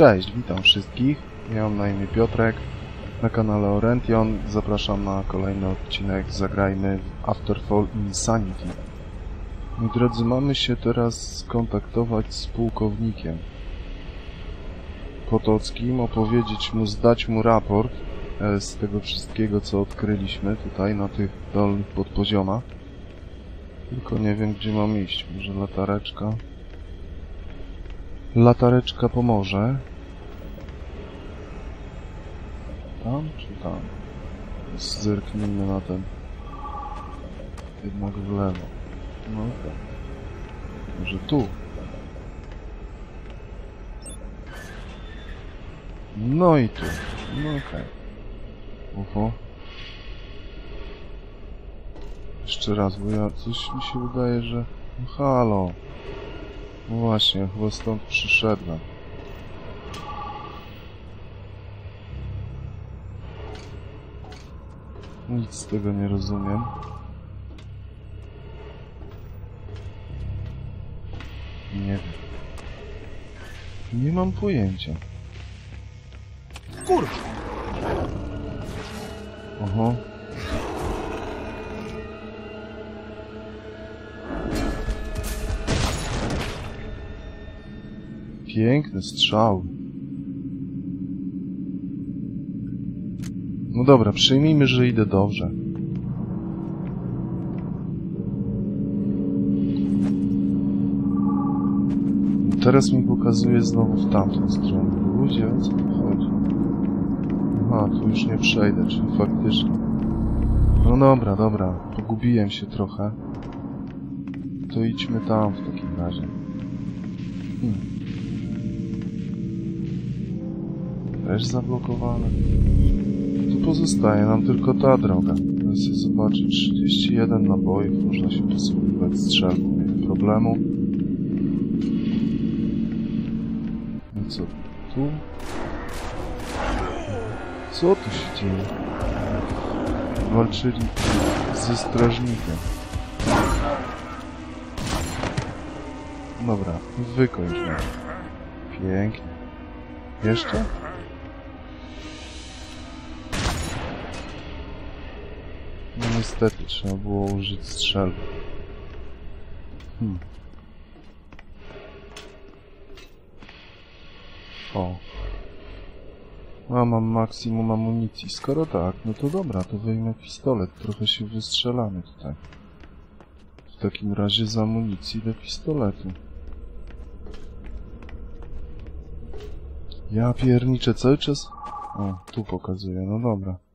Cześć, witam wszystkich. Ja mam na imię Piotrek. Na kanale Orention zapraszam na kolejny odcinek Zagrajmy w Afterfall Insanity. Moi drodzy, mamy się teraz skontaktować z pułkownikiem Potockim, opowiedzieć mu, zdać mu raport e, z tego wszystkiego, co odkryliśmy tutaj na tych dolnych podpoziomach. Tylko nie wiem, gdzie mam iść. Może latareczka? Latareczka pomoże. Tam czy tam? Zerknijmy na ten. Jednak w lewo. No tak. Może tu? No i tu. No okej. Okay. Oho. Jeszcze raz, bo ja coś mi się wydaje, że... No halo. No właśnie, chyba stąd przyszedłem. Nic z tego nie rozumiem. Nie wiem. Nie mam pojęcia. Kurwa! Oho. Piękny strzał. No dobra, przyjmijmy, że idę dobrze. Teraz mi pokazuje znowu w tamtą stronę. Ludzie, o co chodzi? Aha, tu już nie przejdę, czyli faktycznie. No dobra, dobra, pogubiłem się trochę. To idźmy tam w takim razie. Hmm. Też zablokowane. Pozostaje nam tylko ta droga. Chcę zobaczyć 31 nabojów, można się posługiwać strzelbą, nie ma problemu. No co, tu? Co tu się dzieje? Walczyli ze strażnikiem. Dobra, wykończ mnie. Pięknie. Jeszcze? No niestety, trzeba było użyć strzelby. Hmm. O. A mam maksimum amunicji. Skoro tak, no to dobra, to wyjmę pistolet. Trochę się wystrzelamy tutaj. W takim razie z amunicji do pistoletu. Ja pierniczę cały czas... O, tu pokazuję, no dobra.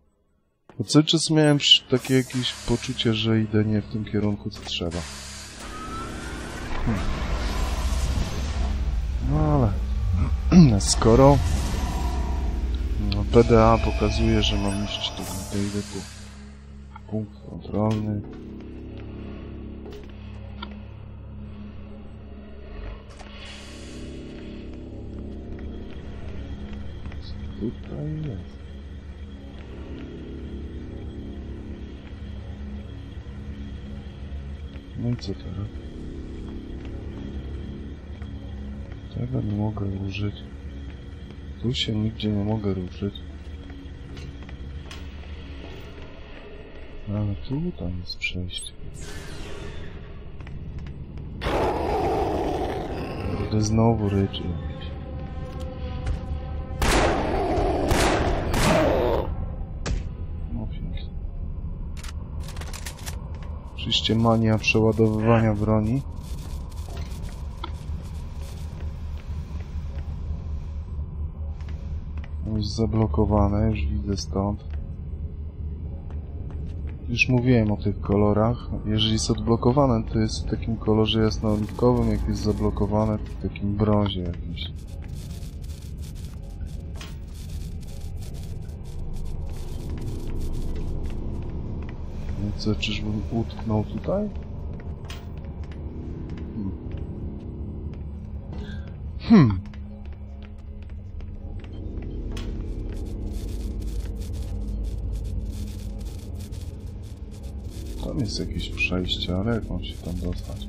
Bo cały czas miałem takie jakieś poczucie, że idę nie w tym kierunku, co trzeba. Hmm. No ale... Skoro... No, PDA pokazuje, że mam iść tu, to idę tu. Punkt kontrolny. Tutaj jest? No i co teraz? Tego nie mogę użyć. Tu się nigdzie nie mogę ruszyć. Ale tu tam jest Oczywiście mania przeładowywania broni. Jest zablokowane, już widzę stąd. Już mówiłem o tych kolorach. Jeżeli jest odblokowane, to jest w takim kolorze jasnooliwkowym, jak jest zablokowane, to w takim brązie jakimś. Co, czyżbym utknął tutaj? Hmm. Hmm. Tam jest jakieś przejście, ale jak mam się tam dostać?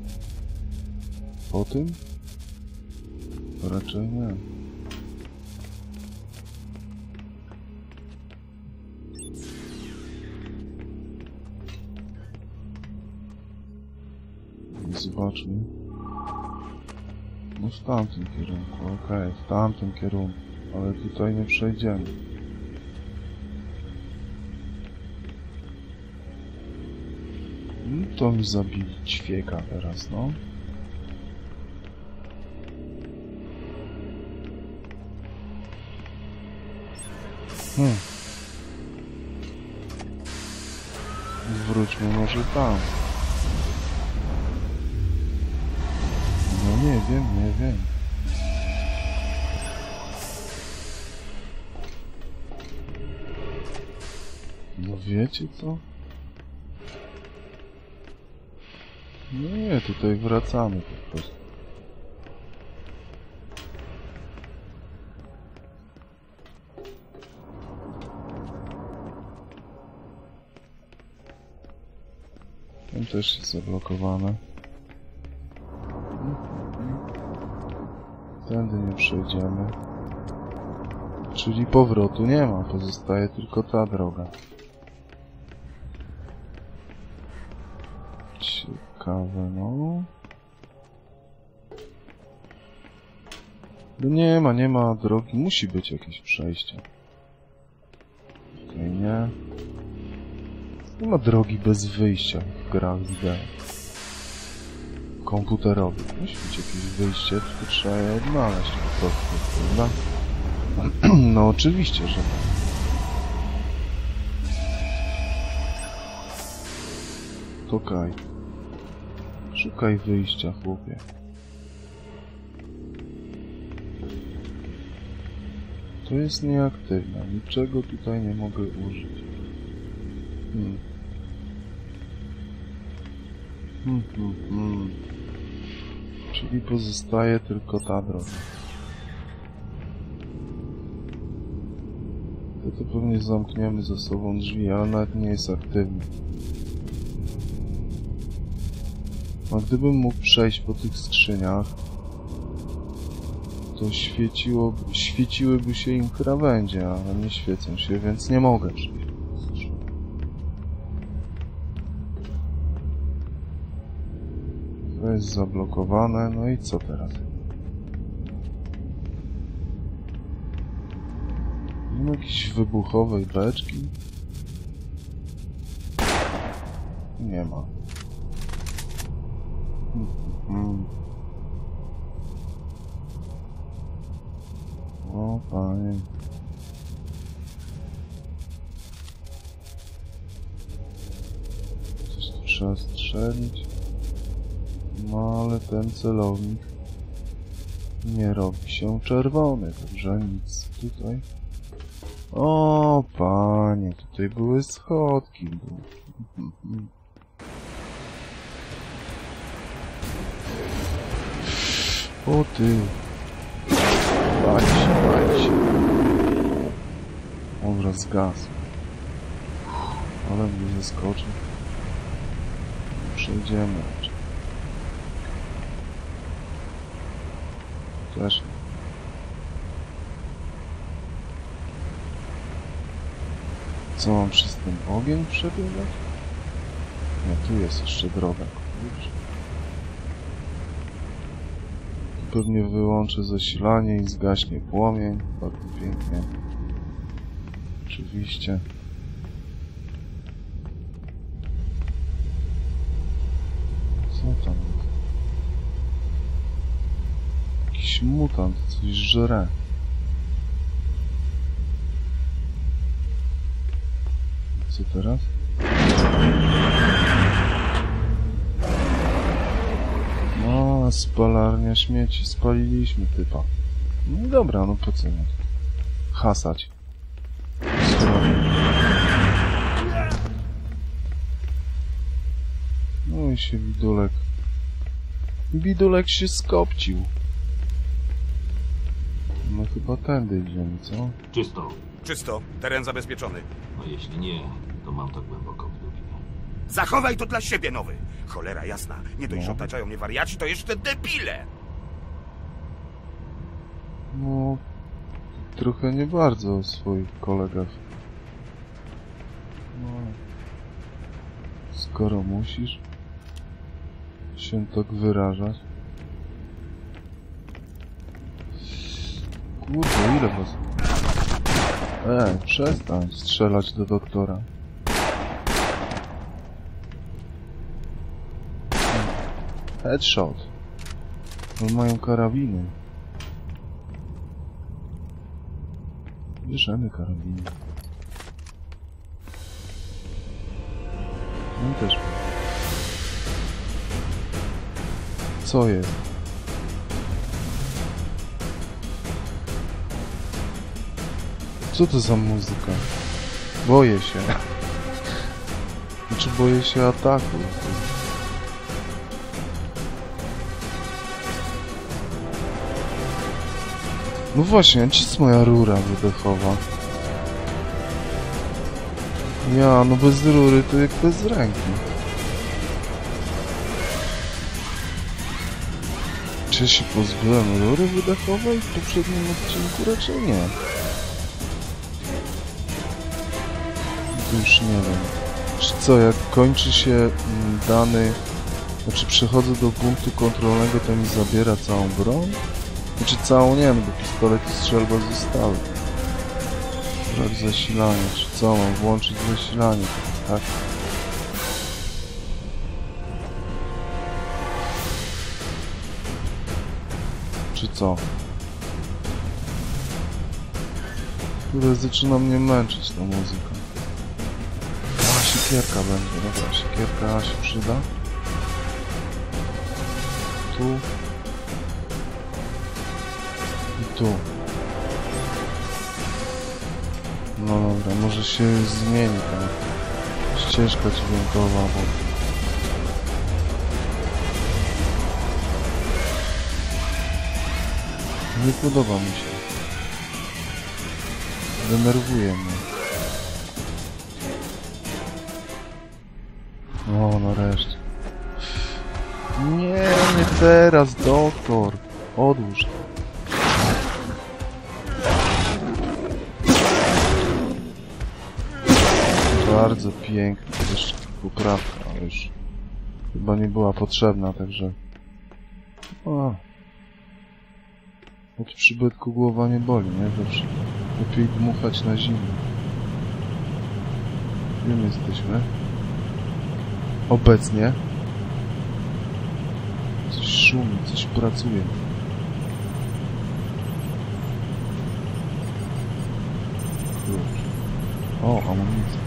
Po tym? Raczej nie. Zobaczmy. No w tamtym kierunku, okej, w tamtym kierunku. Ale tutaj nie przejdziemy. No to mi zabili ćwieka teraz, no. Hmm. Wróćmy może tam. Wiem. No wiecie co? No nie, tutaj wracamy po prostu. Tam też jest zablokowane. Tędy nie przejdziemy. Czyli powrotu nie ma, pozostaje tylko ta droga. Ciekawe, no. No nie ma, nie ma drogi, musi być jakieś przejście. Tutaj nie. Nie ma drogi bez wyjścia w grach wideo. Komputerowych. Musi być jakieś wyjście, tylko trzeba je odnaleźć po prostu, prawda? No oczywiście, że tak. Szukaj. Szukaj wyjścia, chłopie. To jest nieaktywne. Niczego tutaj nie mogę użyć. Hmm. Hmm, hmm, hmm. Czyli pozostaje tylko ta droga. To, to pewnie zamkniemy za sobą drzwi, ale nawet nie jest aktywny. A gdybym mógł przejść po tych skrzyniach, to świeciło, świeciłyby się im krawędzie, ale nie świecą się, więc nie mogę przejść jest zablokowane, no i co teraz? Nie ma jakiejś wybuchowej beczki? Nie ma. Mhm. O panie. Coś tu trzeba strzelić. No ale ten celownik nie robi się czerwony, także nic tutaj. O panie, tutaj były schodki. O ty. Bać się, bać się. Dobra, zgasł. Ale mnie zaskoczył. Przejdziemy nie. Co mam przez ten ogień przebiegać? Nie, tu jest jeszcze droga. Kurczę. Pewnie wyłączę zasilanie i zgaśnie płomień. Bardzo pięknie. Oczywiście. Co tam jest? Jakiś mutant coś żre. Co teraz? No, spalarnia śmieci. Spaliliśmy typa. No dobra, no po co nie? Hasać. No i się widulek... Widulek się skopcił. No chyba tędy idziemy, co? Czysto. Czysto, teren zabezpieczony. No jeśli nie, to mam to głęboko w dupie. Zachowaj to dla siebie, nowy. Cholera jasna, nie dość, że No. otaczają mnie wariaci, to jeszcze debile. No... Trochę nie bardzo o swoich kolegach. No... Skoro musisz... się tak wyrażać. Kurde, ile was... Ej, przestań strzelać do doktora. Headshot. Oni mają karabiny. Bierzemy karabiny. No też. Co jest? Co to za muzyka? Boję się. Znaczy boję się ataku. No właśnie, gdzie jest moja rura wydechowa? Ja, no bez rury to jak bez ręki. Czy się pozbyłem rury wydechowej w poprzednim odcinku? Raczej nie. Już nie wiem. Czy co, jak kończy się mm, dany... Znaczy przechodzę do punktu kontrolnego, to mi zabiera całą broń? Znaczy całą nie wiem, bo pistolet i strzelba zostały. Brak zasilania, czy co, mam włączyć zasilanie, tak? Czy co? Kurde, zaczyna mnie męczyć ta muzyka. Siekierka będzie, dobra, siekierka się przyda. Tu. I tu. No dobra, może się zmieni ta ścieżka dźwiękowa, bo... Nie podoba mi się. Denerwuje mnie. O, nareszcie. Nie, nie teraz, doktor. Odłóż. Bardzo piękna, jeszcze poprawka, ale już chyba nie była potrzebna, także... O. Od przybytku głowa nie boli, nie? Zawsze lepiej dmuchać na zimno. Gdzie my jesteśmy? Obecnie. Coś szumi, coś pracuje. O, amunicja.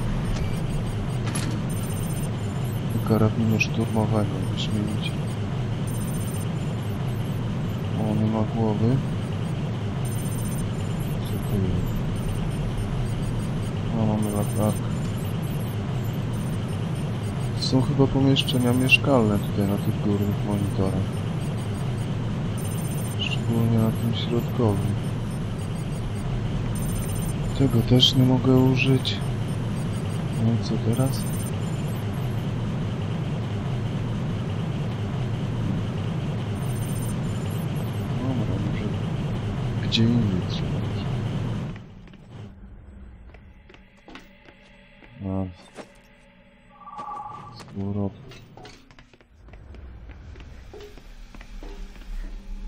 Karabinu szturmowego, wyśmienicie. O, nie ma głowy. Jest? O, mamy latarkę. Są chyba pomieszczenia mieszkalne tutaj na tych górnych monitorach. Szczególnie na tym środkowym. Tego też nie mogę użyć. No i co teraz? Dobra, może gdzie indziej trzeba. No.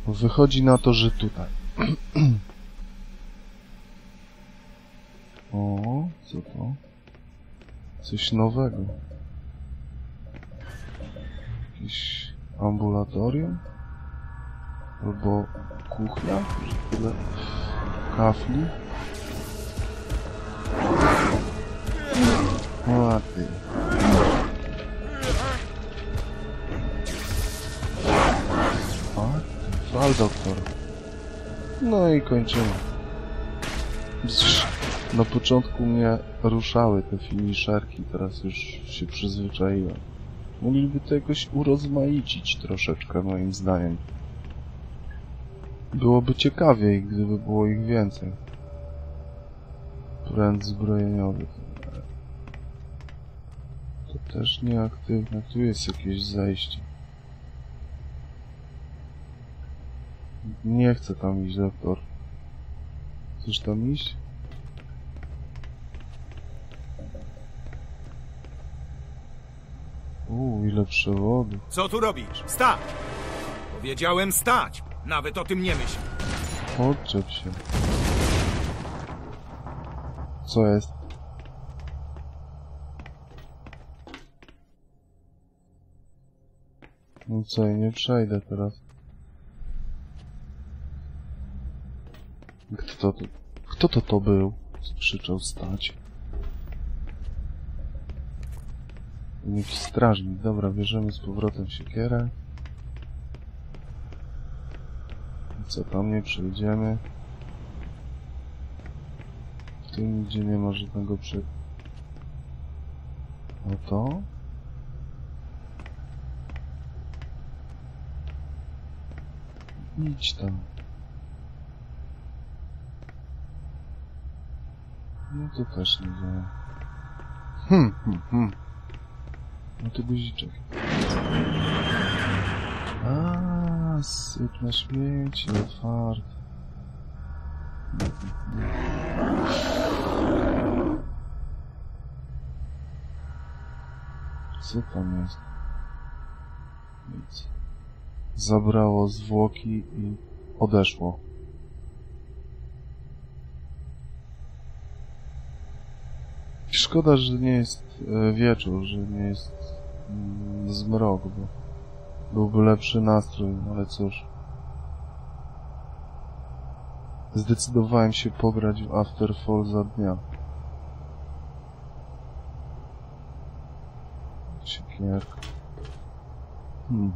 Wychodzi na to, że tutaj. O, co to? Coś nowego. Jakieś ambulatorium? Albo kuchnia? Tyle kafli? O, ty. Doktor. No i kończymy. Na początku mnie ruszały te finisherki, teraz już się przyzwyczaiłem. Mogliby to jakoś urozmaicić troszeczkę, moim zdaniem. Byłoby ciekawiej, gdyby było ich więcej. Pręd zbrojeniowy. To też nieaktywne. Tu jest jakieś zejście. Nie chcę tam iść, doktor. Chcesz tam iść? Uuu, ile przewodów. Co tu robisz? Stać! Powiedziałem stać! Nawet o tym nie myśl. Odczep się. Co jest? No co, nie przejdę teraz. Kto to, kto to to był? Krzyczał stać. Jakiś strażnik. Dobra, bierzemy z powrotem siekierę. Co tam nie przejdziemy? Tu nigdzie nie ma żadnego prze... No to? Idź tam. No to też nie działa. Hmm, hmm, hmm. No to guziczek. A, syp na śmieci, otwarte. Co tam jest? Nic. Zabrało zwłoki i odeszło. Szkoda, że nie jest e, wieczór, że nie jest mm, zmrok, bo byłby lepszy nastrój, ale cóż. Zdecydowałem się pograć w Afterfall za dnia. Siekierka. Hmm.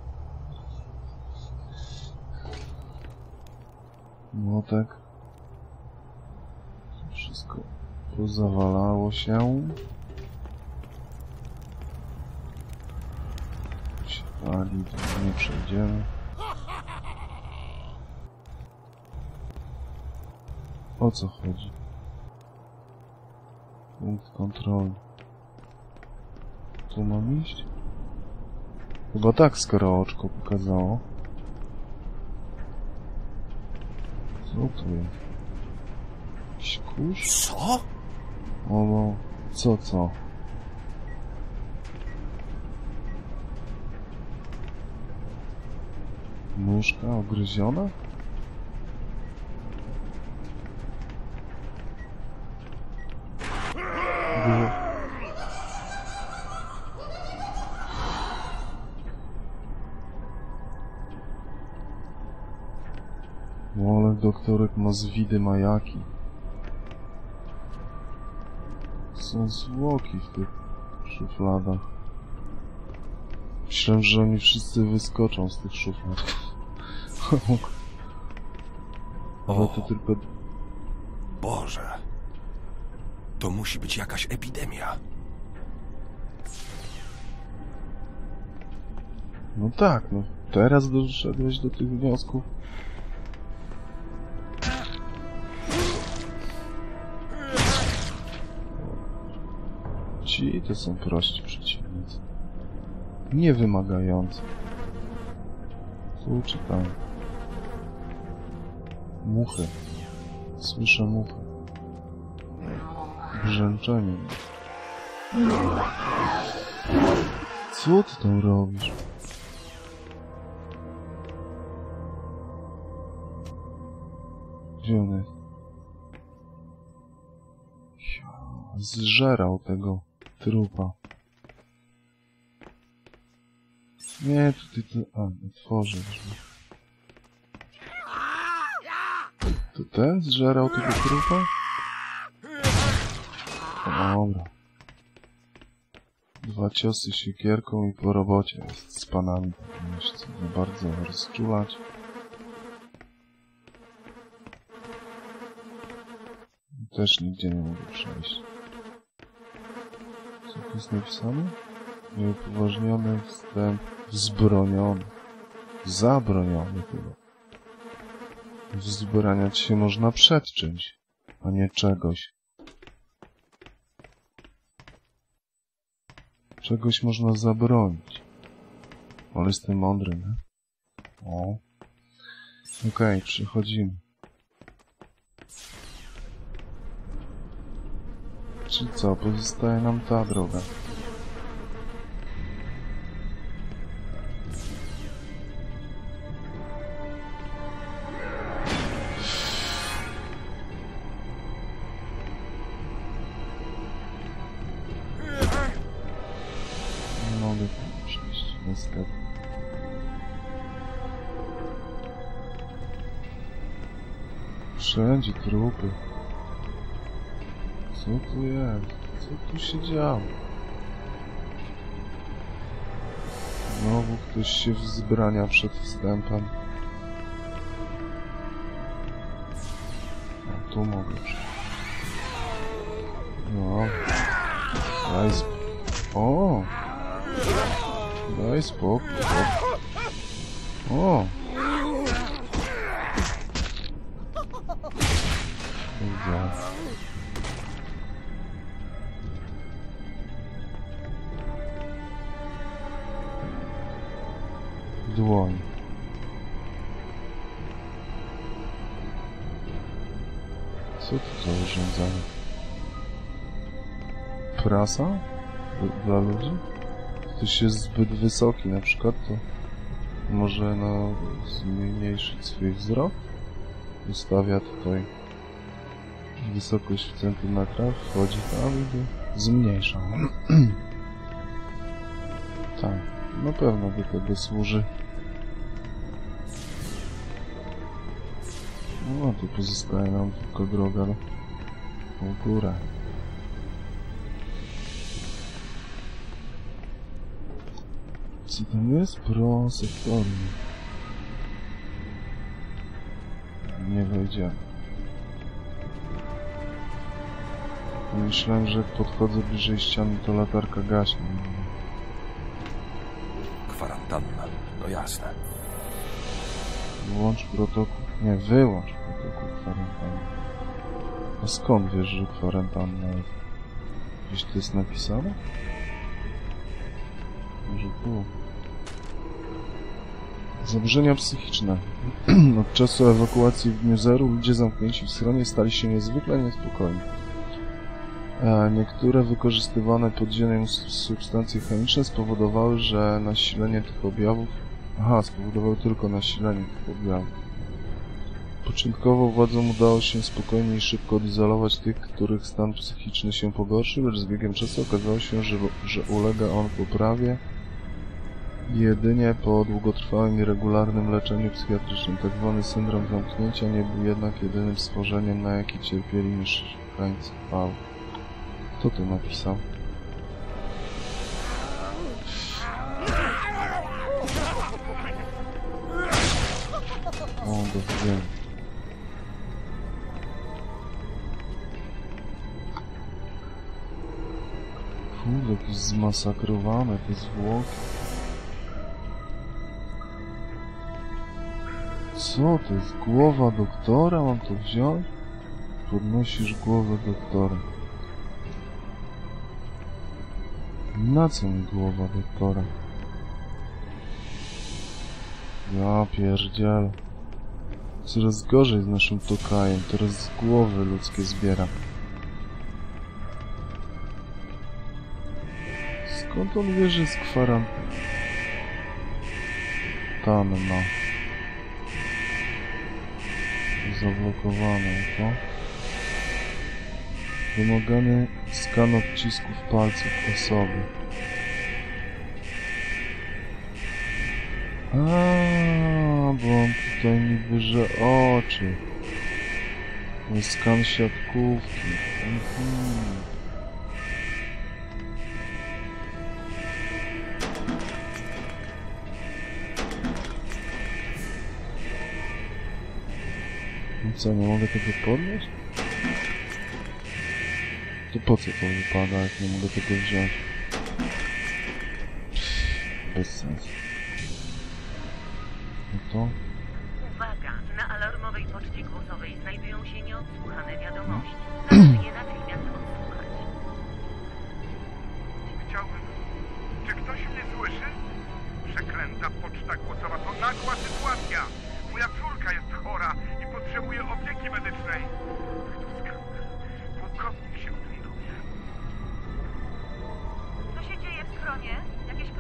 Młotek. Pozawalało się. Się to nie przejdziemy. O co chodzi? Punkt kontroli. Tu mam iść? Chyba tak, skoro oczko pokazało. Co tu jest? Jakiś kurz? Co? O, no. Co, co? Nóżka ogryziona? No ale doktorek ma zwidy majaki. Są zwłoki w tych szufladach. Myślałem, że oni wszyscy wyskoczą z tych szuflad. Ale to tylko... Boże. To musi być jakaś epidemia. No tak, no. Teraz doszedłeś do tych wniosków. Ci to są prości przeciwnicy. Niewymagający. Tu czy tam? Muchy. Słyszę muchy. Brzęczenie. Co ty tam robisz? Ja, Zżerał tego trupa. Nie, tutaj to... A, otworzę drzwi. To ten zżerał tego trupa? Dobra. Dwa ciosy siekierką i po robocie jest z panami. Nie się bardzo rozczulać. Też nigdzie nie mogę przejść. Jest napisane? Nieupoważniony wstęp wzbroniony. Zabroniony chyba. Wzbraniać się można przed czymś, a nie czegoś. Czegoś można zabronić. Ale jestem mądry, nie? O. Okej, przechodzimy. Co? Pozostaje nam ta droga. Tu się działo? Znowu ktoś się wzbrania przed wstępem. A tu mogę przejść. No. Daj sp... O! Daj spokój. O! Dla- ludzi? Ktoś jest zbyt wysoki na przykład, to może no zmniejszyć swój wzrok? Ustawia tutaj wysokość w centymetrach, wchodzi tam i zmniejsza. tak, na pewno do tego służy. No, tu pozostaje nam tylko droga no, w górę. Co tam jest? Pro sektorium. Nie wejdziemy. Myślałem, że jak podchodzę bliżej ściany, to latarka gaśnie. Kwarantanna, to jasne. Włącz protokół. Nie, wyłącz protokół kwarantanny. A skąd wiesz, że kwarantanna jest? Gdzieś to jest napisane? Może tu. Zaburzenia psychiczne. Od czasu ewakuacji w dniu zero ludzie zamknięci w schronie stali się niezwykle niespokojni. E, Niektóre wykorzystywane pod ziemią substancje chemiczne spowodowały, że nasilenie tych objawów Aha, spowodowały tylko nasilenie tych objawów. Początkowo władzom udało się spokojnie i szybko odizolować tych, których stan psychiczny się pogorszył, lecz z biegiem czasu okazało się, że, że ulega on poprawie jedynie po długotrwałym i regularnym leczeniu psychiatrycznym. Tak zwany syndrom zamknięcia nie był jednak jedynym stworzeniem, na jaki cierpieli mieszkańcy Pał. Kto to napisał? O, do widzenia. Kurde, jakieś zmasakrowane te zwłoki. Co to jest? Głowa doktora? Mam to wziąć? Podnosisz głowę doktora. Na co mi głowa doktora? Ja pierdziel. Coraz gorzej z naszym tokajem, teraz głowy ludzkie zbieram. Skąd on wie, że jest kwarantanna? Zablokowane to. Wymagany skan odcisków palców osoby. A, bo on tutaj niby, że oczy. Skan siatkówki. Mhm. Co, nie mogę tego podnieść? To po co to wypada, jak nie mogę tego wziąć? Bez sensu. No to...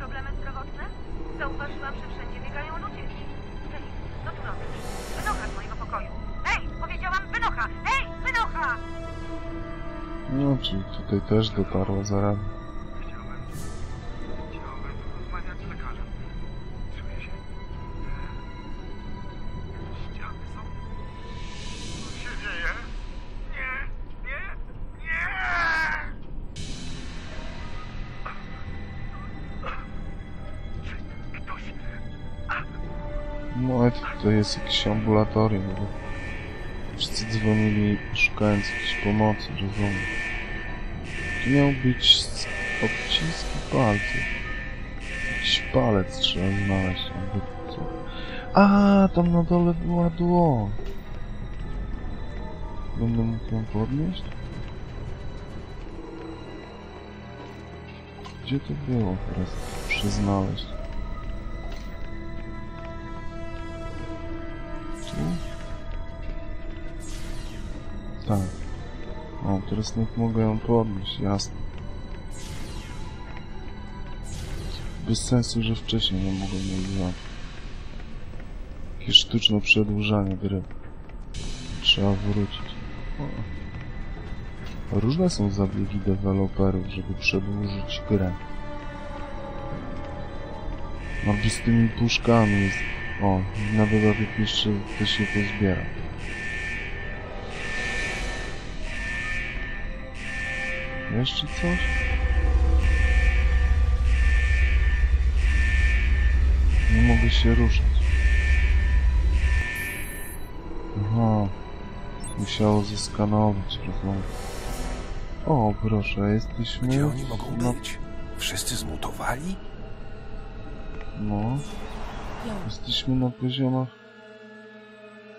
problemy zdrowotne? Zauważyłam, że wszędzie biegają ludzie. Hej, co tu robisz? Wynocha z mojego pokoju. Hej, powiedziałam wynocha! Hej, wynocha! No, czyli tutaj też dotarła zaraz. Jest jakieś ambulatorium, bo wszyscy dzwonili szukając jakiejś pomocy, rozumiem. Tu miał być odciski palców. Jakiś palec trzeba znaleźć, albo co. A, tam na dole była dłoń. Będę mógł ją podnieść? Gdzie to było teraz? Muszę Tak. O, teraz nie mogę ją podnieść, jasne. Bez sensu, że wcześniej nie mogłem jej wziąć. Jakieś sztuczne przedłużanie gry. Trzeba wrócić. O. Różne są zabiegi deweloperów, żeby przedłużyć grę. Albo z tymi puszkami jest... O, na dodatek jeszcze to się pozbiera. Jeszcze coś? Nie mogę się ruszać. Aha. Musiało zeskanować, rozumiem. O, proszę, jesteśmy... Gdzie oni mogą na- być? Wszyscy zmutowali? No. Jesteśmy na poziomach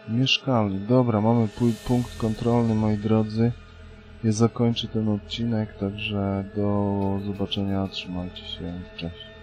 mieszkalnych. Dobra, mamy punkt kontrolny, moi drodzy. Ja zakończę ten odcinek, także do zobaczenia. Trzymajcie się. Cześć.